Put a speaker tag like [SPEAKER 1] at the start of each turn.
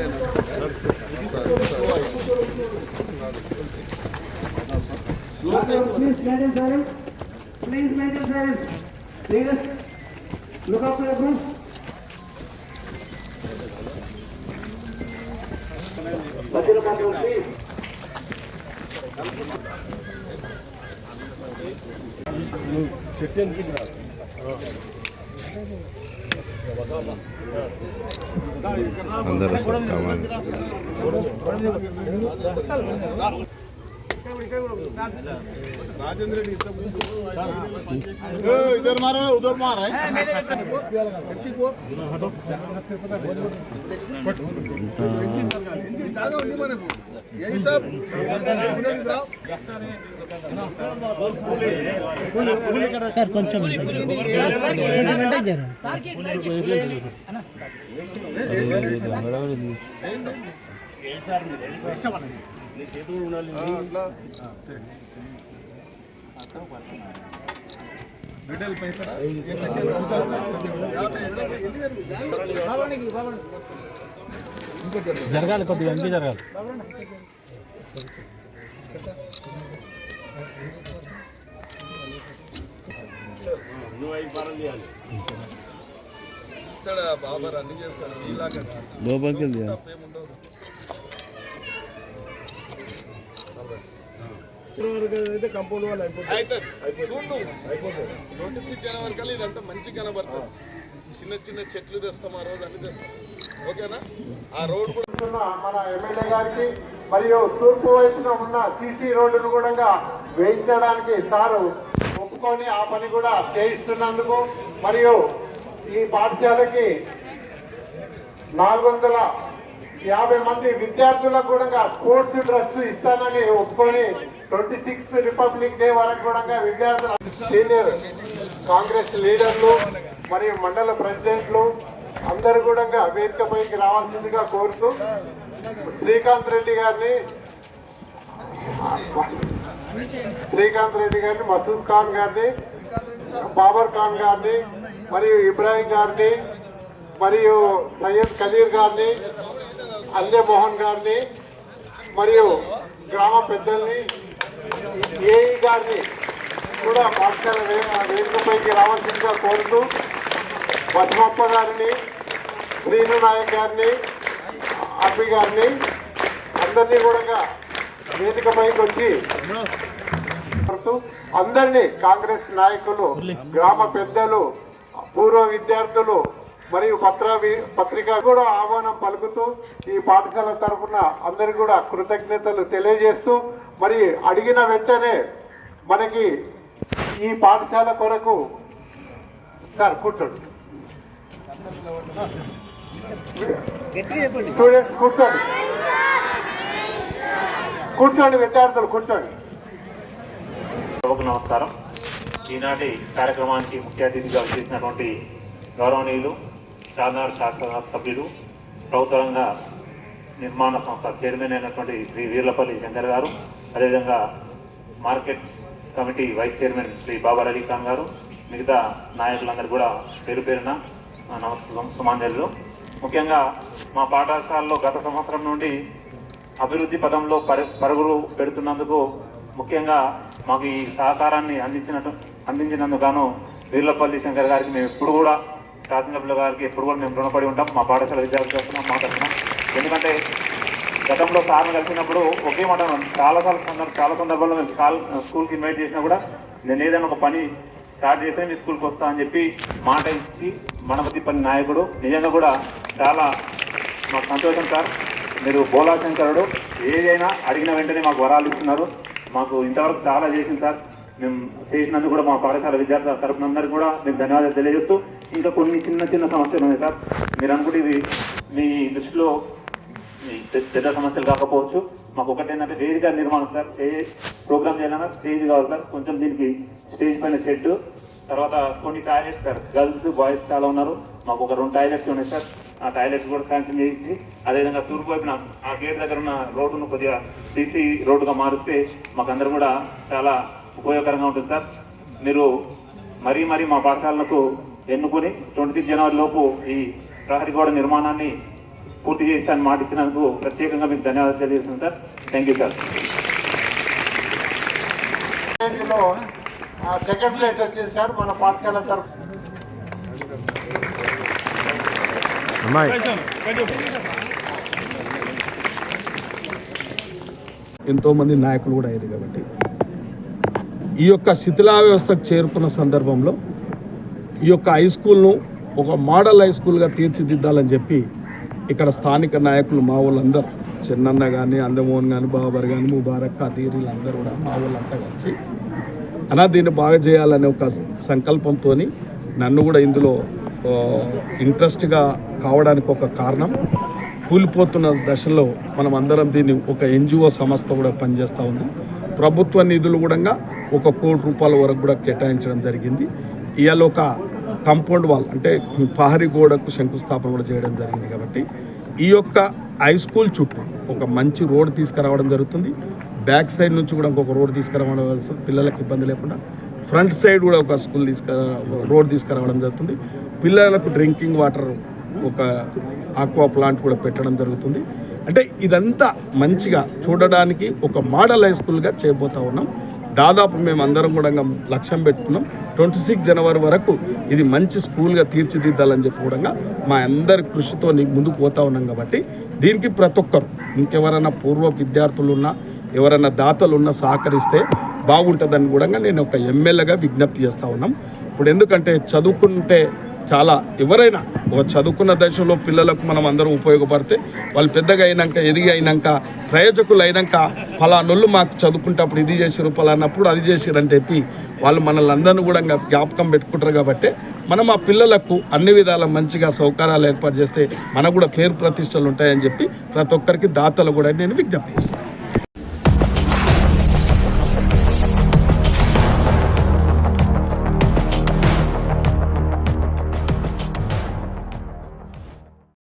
[SPEAKER 1] Please maintain silence. Please maintain silence. Leaders, look after your group. మధ్యలో మాత్రం please.
[SPEAKER 2] అందరూ రాజేంద్ర
[SPEAKER 3] రెడ్డి ఇద్దరు మారా ఉదరు మారా జాగా ఉంది మనకు ఏ
[SPEAKER 4] సార్ సార్ కొంచెం కొంచెం అంటే జర జరగాలి కొద్దిగా ఇంకా జరగాలి.
[SPEAKER 3] బాబర్ అన్ని చేస్తాడు నీలాగా
[SPEAKER 2] లోపలికి అయిపోతుంది
[SPEAKER 3] అయితే చూడు ట్వంటీ సిక్స్ జనవరి కల్లా ఇదంతా మంచి కనబడుతుంది చిన్న చిన్న చెట్లు తెస్తాం ఆ రోజు అన్ని తెస్తాం ఓకేనా ఆ రోడ్ కూడా
[SPEAKER 5] ఉన్న మన ఎమ్మెల్యే గారికి మరియు తూర్పు వైపున ఉన్న సీసీ రోడ్డును కూడా వేయించడానికి సారు ఒప్పుకొని ఆ పని కూడా చేయిస్తున్నందుకు మరియు ఈ పాఠశాలకి నాలుగు వందల యాభై మంది విద్యార్థులకు కూడా స్పోర్ట్స్ డ్రెస్ ఇస్తానని ఒప్పుకొని ట్వంటీ సిక్స్త్ రిపబ్లిక్ డే వరకు కూడా విద్యార్థులు సీనియర్ కాంగ్రెస్ లీడర్లు మరియు మండల ప్రెసిడెంట్లు అందరూ కూడా వేదికపైకి రావాల్సిందిగా కోరుతూ శ్రీకాంత్ రెడ్డి గారిని శ్రీకాంత్ రెడ్డి గారిని మసూద్ ఖాన్ గారిని బాబర్ ఖాన్ గారిని మరియు ఇబ్రాహిం గారిని మరియు సయ్యద్ ఖలీర్ గారిని అల్లె మోహన్ గారిని మరియు గ్రామ పెద్దల్ని ఏఈ గారిని కూడా పాఠశాల వేదికపైకి రావాల్సిందిగా కోరుతూ పద్మప్ప గారిని శ్రీను నాయక్ గారిని అబ్బి గారిని అందరినీ కూడా వేదికపైకి వచ్చి కోరుతూ అందరినీ కాంగ్రెస్ నాయకులు గ్రామ పెద్దలు పూర్వ విద్యార్థులు మరియు పత్ర పత్రిక కూడా ఆహ్వానం పలుకుతూ ఈ పాఠశాల తరఫున అందరికి కూడా కృతజ్ఞతలు తెలియజేస్తూ మరి అడిగిన వెంటనే మనకి ఈ పాఠశాల కొరకు సార్ కూర్చోండి. స్టూడెంట్స్ కూర్చోండి. కూర్చోండి విద్యార్థులు కూర్చోండి
[SPEAKER 6] నమస్కారం. ఈనాటి కార్యక్రమానికి ముఖ్య అతిథిగా చేసినటువంటి గౌరవనీయులు షాద్నగర్ శాసన సభ్యులు ప్రభుత్వ రంగ నిర్మాణ సంస్థ చైర్మన్ అయినటువంటి శ్రీ వీర్లపల్లి శంకర్ గారు అదేవిధంగా market committee vice chairman Sri Babar Ali Khan గారు మిగతా నాయకులందరూ కూడా పేరు పేరున నమస్కారం సుమాంజలు. ముఖ్యంగా మా పాఠశాలలో గత సంవత్సరం నుండి అభివృద్ధి పదంలో పరి పరుగులు పెడుతున్నందుకు ముఖ్యంగా మాకు ఈ సహకారాన్ని అందించినట్టు అందించినందుకు గాను వీర్లపల్లి శంకర్ గారికి మేము ఎప్పుడు కూడా శాసనసభ్యుల గారికి ఎప్పుడు కూడా మేము రుణపడి ఉంటాం. మా పాఠశాల విద్యార్థులు చేస్తున్నాం మా తరఫున. ఎందుకంటే గతంలో సార్ని కలిసినప్పుడు ఒకే మాట చాలా సార్లు సందర్భ చాలా సందర్భాల్లో మేము కాల్ స్కూల్కి ఇన్వైట్ చేసినా కూడా నేను ఏదైనా ఒక పని స్టార్ట్ చేస్తే మీ స్కూల్కి వస్తా అని చెప్పి మాట ఇచ్చి మనపతి పని నాయకుడు. నిజంగా కూడా చాలా మాకు సంతోషం సార్. మీరు బోలా శంకరుడు ఏదైనా అడిగిన వెంటనే మాకు వరాలు ఇస్తున్నారు. మాకు ఇంతవరకు చాలా చేసింది సార్. మేము చేసినందుకు కూడా మా పాఠశాల విద్యార్థుల తరపున అందరికీ కూడా మేము ధన్యవాదాలు తెలియజేస్తూ ఇంకా కొన్ని చిన్న చిన్న సమస్యలు ఉన్నాయి సార్. మీరు అనుకుంటే ఇవి మీ దృష్టిలో పెద్ద సమస్యలు కాకపోవచ్చు. మాకు ఒకటి ఏంటంటే వేదిక నిర్మాణం సార్. ఏ ప్రోగ్రామ్ చేయాలన్నా స్టేజ్ కావాలి సార్. కొంచెం దీనికి స్టేజ్ పైన షెడ్ తర్వాత కొన్ని టాయిలెట్స్ సార్. గర్ల్స్ బాయ్స్ చాలా ఉన్నారు. మాకు ఒక రెండు టాయిలెట్స్ ఉన్నాయి సార్. ఆ టాయిలెట్స్ కూడా శాంక్షన్ చేయించి అదేవిధంగా తూర్పు వైపున ఆ గేట్ దగ్గర ఉన్న రోడ్డును కొద్దిగా సీసీ రోడ్డుగా మారిస్తే మాకందరూ కూడా చాలా ఉపయోగకరంగా ఉంటుంది సార్. మీరు మరీ మరీ మా పాఠశాలలకు ఎన్నుకొని ట్వంటీ జనవరి లోపు ఈ ప్రహరీ గోడ నిర్మాణాన్ని పూర్తి చేస్తానని మాట ఇచ్చినందుకు ప్రత్యేకంగా మీకు ధన్యవాదాలు తెలియజేస్తున్నాను sir. Thank you sir
[SPEAKER 5] second place వచ్చింది సార్ మన పాఠశాల తరఫు
[SPEAKER 2] ఎంతోమంది నాయకులు కూడా అయ్యారు కాబట్టి. ఈ యొక్క శిథిలా వ్యవస్థకు చేరుకున్న సందర్భంలో ఈ యొక్క హై స్కూల్ను ఒక మోడల్ హై స్కూల్గా తీర్చిదిద్దాలని చెప్పి ఇక్కడ స్థానిక నాయకులు మా వాళ్ళందరూ చిన్నన్న కానీ అందమోహన్ కానీ బాబర్ కానీ ముబారక్ ఖతీర్ వీళ్ళందరూ కూడా మా వాళ్ళంతా కలిసి అలా దీన్ని బాగా చేయాలనే ఒక సంకల్పంతో నన్ను కూడా ఇందులో ఇంట్రెస్ట్గా కావడానికి ఒక కారణం. కూలిపోతున్న దశలో మనం అందరం దీన్ని ఒక ఎన్జిఓ సంస్థ కూడా పనిచేస్తూ ఉంది. ప్రభుత్వ నిధులు కూడా ఒక కోటి రూపాయల వరకు కూడా కేటాయించడం జరిగింది. ఇవాళ ఒక కంపౌండ్ వాల్ అంటే పహరి గోడకు శంకుస్థాపన కూడా చేయడం జరిగింది కాబట్టి ఈ యొక్క హై స్కూల్ చుట్టూ ఒక మంచి రోడ్ తీసుకురావడం జరుగుతుంది. బ్యాక్ సైడ్ నుంచి కూడా ఇంకొక రోడ్ తీసుకురావడం పిల్లలకు ఇబ్బంది లేకుండా ఫ్రంట్ సైడ్ కూడా ఒక స్కూల్ తీసుకురా రోడ్ తీసుకురావడం జరుగుతుంది. పిల్లలకు డ్రింకింగ్ వాటర్ ఒక ఆక్వా ప్లాంట్ కూడా పెట్టడం జరుగుతుంది. అంటే ఇదంతా మంచిగా చూడడానికి ఒక మోడల్ హై స్కూల్గా చేయబోతా ఉన్నాం. దాదాపు మేము అందరం కూడా లక్ష్యం పెట్టుకున్నాం. ట్వంటీ సిక్స్ జనవరి వరకు ఇది మంచి స్కూల్గా తీర్చిదిద్దాలని చెప్పి కూడా మా అందరి కృషితో ముందుకు పోతా ఉన్నాం కాబట్టి దీనికి ప్రతి ఒక్కరు ఇంకెవరైనా పూర్వ విద్యార్థులు ఉన్నా ఎవరైనా దాతలు ఉన్నా సహకరిస్తే బాగుంటుందని కూడా నేను ఒక ఎమ్మెల్యేగా విజ్ఞప్తి చేస్తూ ఉన్నాం. ఇప్పుడు ఎందుకంటే చదువుకుంటే చాలా ఎవరైనా ఒక చదువుకున్న దశలో పిల్లలకు మనం అందరం ఉపయోగపడితే వాళ్ళు పెద్దగా అయినాక ఎదిగి అయినాక ప్రయోజకులు అయినాక ఫలానొళ్ళు మాకు చదువుకుంటప్పుడు ఇది చేసిరు ఫలానప్పుడు అది చేసిరు అని చెప్పి వాళ్ళు మనల్ని అందరినీ కూడా జ్ఞాపకం పెట్టుకుంటారు కాబట్టి మనం ఆ పిల్లలకు అన్ని విధాల మంచిగా సౌకర్యాలు ఏర్పాటు చేస్తే మనకు కూడా పేరు ప్రతిష్టలు ఉంటాయని చెప్పి ప్రతి ఒక్కరికి దాతలు కూడా నేను విజ్ఞప్తి చేస్తాను